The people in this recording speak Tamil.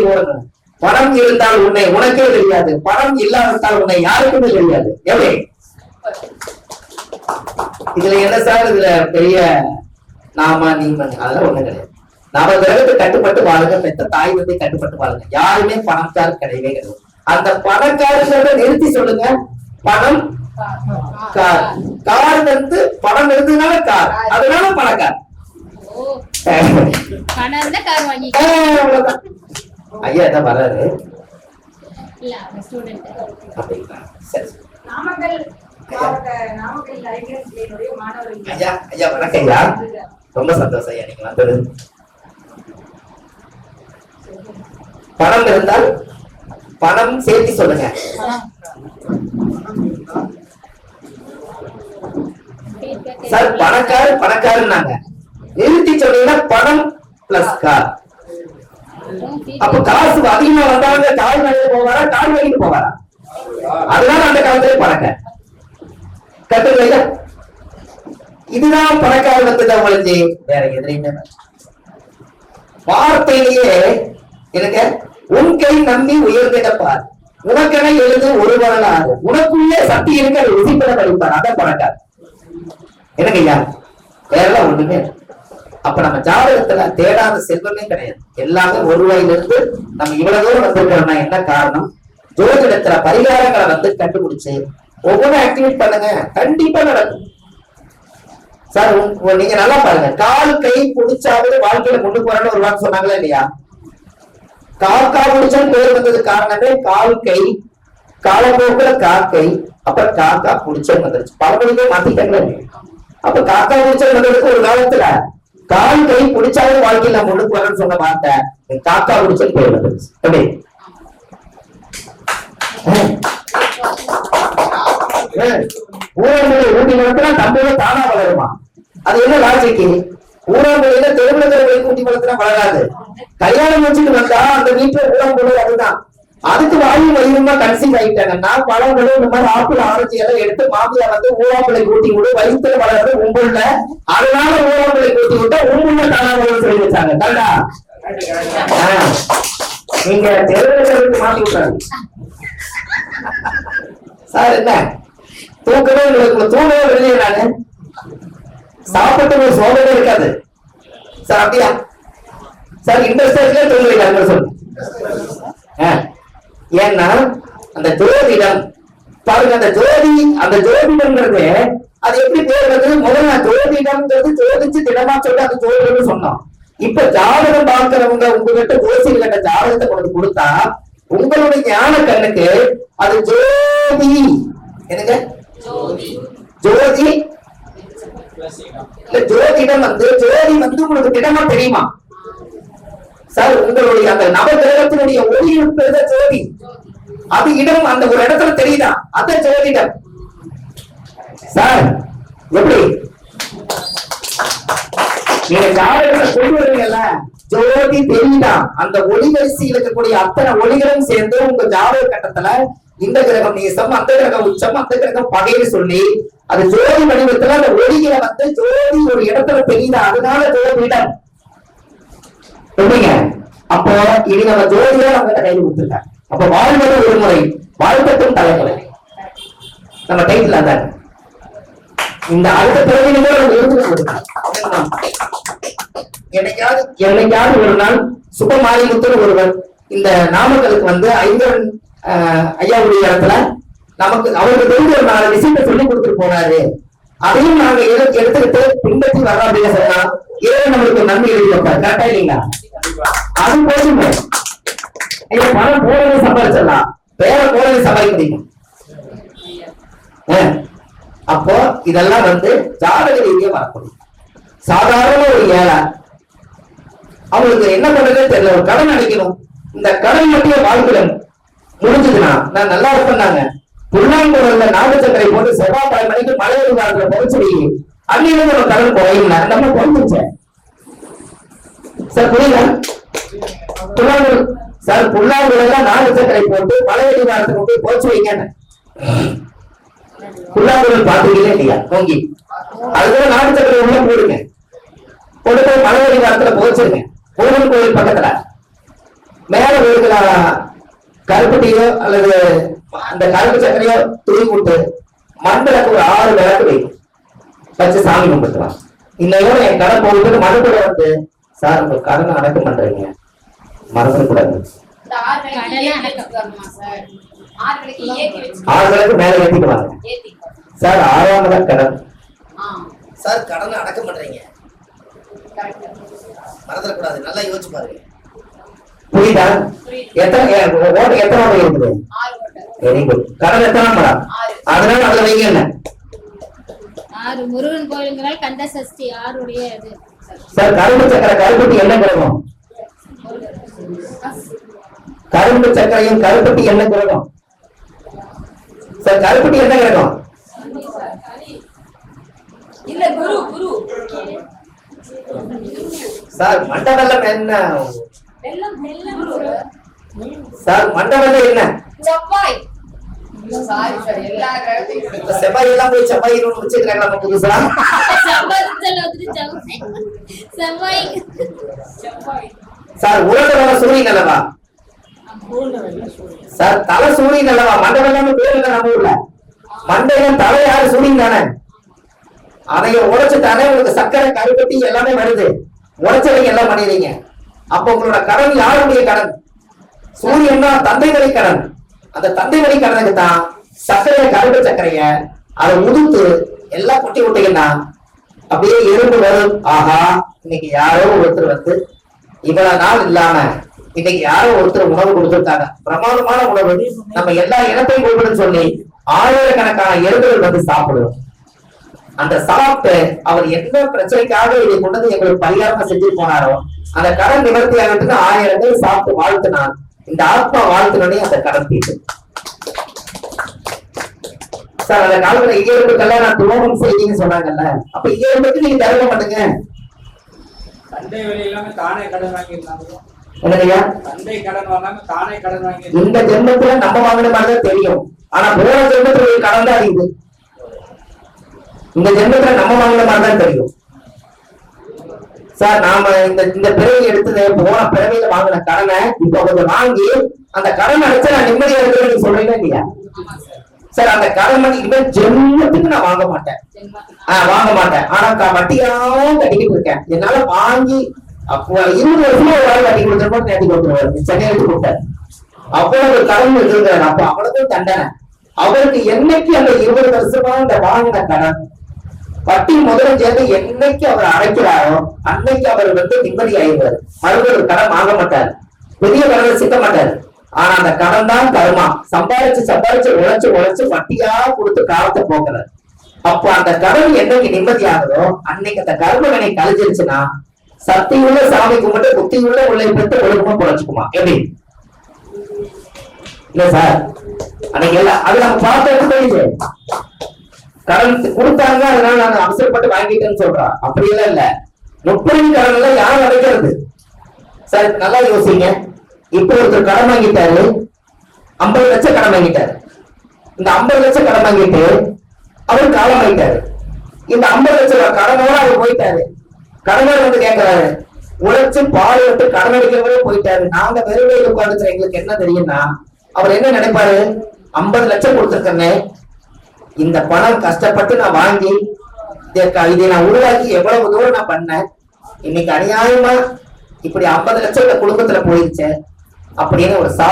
ஓடணும் பணம் இருந்தால் உன்னை உனக்கே தெரியாது. பணம் இல்லாவிட்டால் உன்னை யாருக்குமே தெரியாது. எப்படி இதுல என்ன சார் இதுல பெரிய நாம நீங்க அதெல்லாம் ஒண்ணு கிடையாது. நாம கிரகத்துக்கு கட்டுப்பட்டு வாழுங்க. பெத்த தாய் வந்து கட்டுப்பட்டு வாழுங்க. யாருமே பணக்காரர் கிடையவே கிடையாது. அந்த பணக்காரங்கிறத நிறுத்தி சொல்லுங்க. பணம் கார். கார் வந்து பணம் இருந்ததுனால கார். அதனால பணக்கார். பணம் கார் வாங்கி. ஐயா அப்படிங்களா? சரி. நாமக்கல் வணக்கம் ஐயா ரொம்ப சந்தோஷம் ஐயா நீங்க வந்தது. பணம் இருந்தால் பணம் சேர்த்து சொல்லுங்க. சார் பணக்காரு பணக்காருன்னாங்க நிறுத்தி சொன்னீங்கன்னா பணம் பிளஸ் கார் அப்ப காசு அதிகமா வந்தாங்க கார் வாங்கிட்டு போவாரா? கார் வாங்கிட்டு போவாரா? அதனால அந்த காலத்திலே பணக்க கட்டுங்க இதுதான் பணக்கார அவங்களுக்கு வேற எதிரையுமே வார்த்தையிலேயே எனக்கு உன் கை நம்பி உயர்ந்திடப்பார் உனக்கென எழுது ஒரு வரலாறு உனக்குள்ளே சக்தி இருக்க அதை ருசிப்பட படிப்பார். அதான் பணக்கார் எனக்கு ஐயா வேற எல்லாம் ஒண்ணுமே அப்ப நம்ம ஜாதகத்துல தேடாத செல்வமே கிடையாது. எல்லாமே ஒரு ரூபாயிலிருந்து நம்ம இவ்வளவு தூரம் வந்திருக்கிறோம்னா என்ன காரணம்? ஜோதிடத்துல பரிகாரங்களை வந்து கண்டுபிடிச்சு ஒவ்வொன்றும் ஆக்டிவேட் பண்ணுங்க. கண்டிப்பா நடக்கும். சார் நீங்க நல்லா பாருங்க. கால் கை புடிச்சாவது வாழ்க்கையில கொண்டு போறேன்னு ஒரு வாக்கு சொன்னாங்களா இல்லையா? காக்கா புடிச்சான்னு பேர் வந்தது காரணமே கால் கை காலப்போக்குல காக்கை அப்ப காக்கா பிடிச்சன் வந்துருச்சு. பழமொழிக்கே மாத்திட்டாங்களே. அப்ப காக்கா பிடிச்சன் வந்ததுக்கு ஒரு காலத்துல கால் கை பிடிச்சாவது நம்ம ஒண்ணுக்கு வரணும்னு சொன்ன வார்த்தை. காக்கா பிடிச்சது பேர் வந்துருச்சு எப்படி ஊரங்களை ஊட்டி வளர்த்தா தம்பியோட தானா வளருமா? அது என்ன லாஜிக்கு ஊரங்களில தெருவுல ஊட்டி வளர்த்தா வளராது. கல்யாணம் வச்சுட்டு வந்தா அந்த வீட்டுல ஊரங்குழு அதுதான். அதுக்கு வாயு வயிறுமா கன்சீவ் ஆயிட்டாங்கன்னா பழங்களும் இந்த மாதிரி ஆப்பிள் ஆரஞ்சு எல்லாம் எடுத்து மாமியா வந்து ஊராம்பளை கூட்டி விடு வயிற்றுல வளர்றது உங்களுல அதனால ஊராம்பளை கூட்டி விட்டா உங்களுள்ள தானா சொல்லி வச்சாங்க. கண்டா? நீங்க தெருவுக்கு மாத்தி விட்டாங்க. சார் என்ன? தூக்கவே உங்களுக்கு தூங்கவே வெளியே நானு. சாப்பிட்டு ஒரு சோதனை இருக்காது. சார் அப்படியா? சார் இண்டஸ்ட்ரியலே தூங்குறீங்க அது சொல்லு ஆ. ஏன்னா அந்த ஜோதிடம் பாருங்க அந்த ஜோதி அந்த ஜோதிடம்ங்கிறது அது எப்படி பேர் வந்து முதல்ல ஜோதிடம்ங்கிறது ஜோதிச்சு திடமா சொல்லி அது ஜோதிடம்னு சொன்னோம் இப்ப ஜாதகம் பார்க்கிறவங்க உங்ககிட்ட ஜோசியர் கிட்ட ஜாதகத்தை கொண்டு கொடுத்தா உங்களுடைய ஞான கண்ணுக்கு அது ஜோதி. என்னங்க? ஜோதி. இல்ல ஜோதிடம் வந்து ஜோதி வந்து உங்களுக்கு திடமா தெரியுமா? சார் உங்களுடைய அந்த நவகிரகத்தினுடைய ஒளி இருக்கிறத ஜோதி. அது இடம் அந்த ஒரு இடத்துல தெரியுதா? அத ஜோதிடம். சார் எப்படி? நீங்க ஜாதகத்தை கொண்டு வருவீங்கல்ல ஜோதி தெரியுதா? அந்த ஒளிவரிசையில் இருக்கக்கூடிய அத்தனை ஒளிகளும் சேர்ந்து உங்க ஜாதக கட்டத்துல இந்த கிரகம் நீசம் அந்த கிரகம் உச்சம் அந்த கிரகம் பகைன்னு சொல்லி அது ஜோதி வடிவத்துல அந்த ஒளிகளை வந்து ஜோதி ஒரு இடத்துல தெரியுதா? அதனால ஜோதிடம். எப்படிங்க? அப்போ இனி நம்ம ஜோதியா நம்ம கையில் கொடுத்துருக்காங்க அப்ப வாழ்வது ஒரு முறை வாழ்க்கட்டும் தலைமுறை. நம்ம டைட்டில் அதான். இந்த அடுத்த பிறகு என்னைக்காவது என்னைக்காவது ஒரு நாள் சுபமாரிமுத்தர் ஒருவர் இந்த நாமக்கலுக்கு வந்து ஐந்தவன் ஐயாவுடைய இடத்துல நமக்கு அவருக்கு தெரிஞ்ச ஒரு நாலு விஷயத்தை சொல்லி கொடுத்துட்டு போனாரு. அதையும் நாங்க எடுத்து எடுத்துக்கிட்டு பின்பற்றி வரோம் அப்படின்னு சொன்னா இறைவன் நம்மளுக்கு நன்மை எழுதி வைப்பார்? கரெக்டா இல்லைங்களா? அது போதுமே. நீங்க பணம் போனதை சம்பாதிச்சிடலாம் பேரை போனதை சம்பாதிக்க முடியும்? அப்போ இதெல்லாம் வந்து ஜாதக ரீதியா வரக்கூடிய சாதாரண ஒரு ஏழை அவங்களுக்கு என்ன பண்றதுன்னு தெரியல. ஒரு கடன் அடைக்கணும். இந்த கடன் மட்டும் வாழ்க்கையில முடிஞ்சதுன்னா நான் நல்லா இருப்பேன்னாங்க புல்லாங்குழல்ல நாகச்சக்கரை போட்டு செவ்வாய் மணிக்கு மலையொரு வாரத்துல பொறிச்சு அன்னிலிருந்து நம்ம கடன் குறையும்னா நம்ம குறைஞ்சிச்சேன் சார் புரியல புல்லாங்குழல் சார் புல்லாங்குழல நாலு சக்கரை போட்டு பழையடி வாரத்துல போய் போச்சு வைங்க புல்லாங்குழல் பாத்துக்கீங்களா இல்லையா? பொங்கி அதுக்கு நாலு சக்கரை உள்ள போடுங்க. கொண்டு போய் பழையடி வாரத்துல போச்சிருங்க கோவில் கோயில் பக்கத்துல. மேல இருக்கிற கருப்பட்டியோ அல்லது அந்த கருப்பு சக்கரையோ தூக்கி விட்டு மண்விளக்கு ஒரு ஆறு விளக்கு வைக்கும் வச்சு சாமி கும்பிட்டுலாம் இன்னையோட என் கடை போகும்போது மறுபடிய வந்து சார் உங்க கடனை அடக்கம் பண்றீங்க. மறந்துடக்கூடாது இந்த ஆறு விளக்கு கடலை ஏத்தி அடக்கம். வச்சுட்டு வரணுமா சார்? ஆறு விளக்கு ஏத்தி வச்சுட்டு ஆறு விளக்கு மேல வரணும். சார் ஆறாம் விளக்கு கடன் ஆ, சார் கடனை பண்றீங்க correct. மறந்துடக்கூடாது நல்லா யோசிச்சு பாருங்க. புரியுதா? புரியுது. எத்தனை ஓட்டு எத்தனை ஓட்டு இருக்குது? ஆறு ஓட்டை. வெரி குட் கடன் எத்தனை மேடம் ஆறு. அதனால அதுல வைங்க என்ன? ஆறு. முருகன் கோயிலுங்கிறால் கந்த சஷ்டி ஆறுடைய சார் கரும்பு சக்கரை கருப்பட்டி என்ன கிரகம் கரும்பு சக்கரையும் கருப்பட்டி என்ன கிரகம்? சார் கருப்பட்டி என்ன கிரகம்? இல்ல குரு குரு. சார் மண்டவெல்லம் என்ன? சார் மண்டவெல்லம் என்ன? செவ்வாய். சாரி சார் செவ்வாய் எல்லாம் போய் செவ்வாய் வச்சிருக்காங்க நம்ம புதுசா? செவ்வாய்ச்சல் வந்துட்டு செவ்வாய். சார் உலக சூரியன் அல்லவா? சார் தலை சூரியன் அல்லவா? மண்டவெல்லாம் பேர் இல்லை நம்ம ஊர்ல. மண்டையிலும் தலை யாரு சூரியன் தானே? அதைய உடைச்சுட்டானே உங்களுக்கு சக்கரை கருப்பட்டி எல்லாமே வருது. உடைச்சவங்க எல்லாம் பண்ணிடுறீங்க. அப்ப உங்களோட கடன் யாருடைய கடன்? சூரியன் தான் தந்தை வழி கடன். அந்த தந்தை வழி கடனுக்கு தான் சர்க்கரைய கருப்பு சர்க்கரைய அதை உதுத்து எல்லாம் கொட்டி விட்டீங்கன்னா அப்படியே எறும்பு வரும். ஆஹா இன்னைக்கு யாரோ ஒருத்தர் வந்து இவ்வளவு நாள் இல்லாம இன்னைக்கு யாரோ ஒருத்தர் உணவு கொடுத்திருக்காங்க. பிரமாதமான உணவு. நம்ம எல்லா இனத்தையும் கொடுக்கணும்னு சொல்லி ஆயிரக்கணக்கான எருதுகள் வந்து சாப்பிடும் அந்த சாப்பிட்டு அவர் என்ன பிரச்சனைக்காக இதை கொண்டது எங்களுக்கு பரிகாரம் செஞ்சு போனாரோ அந்த கடன் நிவர்த்தி ஆகிறதுக்கு ஆயிரம் பேர் சாப்பிட்டு வாழ்த்தினான் இந்த ஆத்மா வாழ்த்தினே அந்த கடன் தீட்டு சார் அந்த காலத்துல இயல்புக்கெல்லாம் நான் துரோகம் செய்யுங்கன்னு சொன்னாங்கல்ல அப்ப இயல்புக்கு நீங்க தருக மாட்டேங்க தந்தை வழி இல்லாம தானே கடன் வாங்கியிருந்தாங்க இந்த ஜென்மத்துல நம்ம வாங்கின மாதிரி தான் தெரியும். ஆனா போன ஜென்மத்துல ஒரு கடன் தான் இது இந்த ஜென்மத்துல நம்ம வாங்கின மாதிரி தான் தெரியும். சார் நாம இந்த இந்த பிறவி எடுத்தது போன பிறவியில வாங்கின கடனை இப்ப கொஞ்சம் வாங்கி அந்த கடன் அடைச்சா நான் நிம்மதியா இருக்கிறேன் நீங்க சொல்றீங்களா இல்லையா? சார் அந்த கடன் இனிமேல் ஜென்மத்துக்கு நான் வாங்க மாட்டேன். ஆஹ் வாங்க மாட்டேன். ஆனா வட்டியாவும் கட்டிக்கிட்டு இருக்கேன். என்னால வாங்கி அப்போ இருபது வருஷமா ஒரு ஆள் வட்டி கொடுத்துருப்போம் நேற்று கொடுத்துருவாரு சென்னை எடுத்து கொடுத்தாரு அவ்வளவு கடன் இருக்கிறார் அப்ப அவ்வளவு தண்டனை. அவருக்கு என்னைக்கு அந்த இருபது வருஷமா அந்த வாங்கின கடன் வட்டி முதலும் சேர்ந்து என்னைக்கு அவர் அடைக்கிறாரோ அன்னைக்கு அவர் வந்து நிம்மதி ஆயிடுவார் மறுபடியும் ஒரு கடன் வாங்க மாட்டார். பெரிய கடனை சிக்க மாட்டார். ஆனா அந்த கடன் தான் கருமா சம்பாதிச்சு சம்பாதிச்சு உழைச்சு உழைச்சு வட்டியா கொடுத்து காலத்தை போக்குறார். அப்போ அந்த கடன் என்னைக்கு நிம்மதி ஆகுதோ அன்னைக்கு அந்த கர்மவினை கழிஞ்சிருச்சுன்னா சக்தி உள்ள சாமி கும்பிட்டு புத்தியுள்ள உள்ளே பெற்று ஒழுக்கமா பொழைச்சுக்குமா எப்படி? இல்ல சார். அன்னைக்கு எல்லாம் அது நம்ம பார்த்து தெரியுது. கடன் கொடுத்தாங்க அதனால நாங்க அவசரப்பட்டு வாங்கிட்டேன்னு சொல்றோம் அப்படி எல்லாம் இல்ல. முப்பது கடன் எல்லாம் யார் அடைக்கிறது? சார் நல்லா யோசிங்க. இப்போ ஒருத்தர் கடன் வாங்கிட்டாரு. ஐம்பது லட்சம் கடன் வாங்கிட்டாரு. இந்த ஐம்பது லட்சம் கடன் வாங்கிட்டு அவர் காலம் ஆயிட்டாரு இந்த ஐம்பது லட்சம் கடனோட அவர் போயிட்டாரு. கடவுள் வந்து கேட்கிறாரு உழைச்சு பாடு விட்டு கடன் அடிக்கிறவரே போயிட்டாரு. நாங்க வெறுவையில் உட்காந்துக்கிற எங்களுக்கு என்ன தெரியும்னா அவர் என்ன நினைப்பாரு? ஐம்பது லட்சம் கொடுத்துருக்கேன்னு. இந்த பணம் கஷ்டப்பட்டு நான் வாங்கி இதை இதை நான் உருவாக்கி எவ்வளவு தூரம் நான் பண்ணேன்? இன்னைக்கு அநியாயமா இப்படி ஐம்பது லட்சம் இந்த குடும்பத்துல போயிருச்சேன் அப்படின்னு ஒரு சா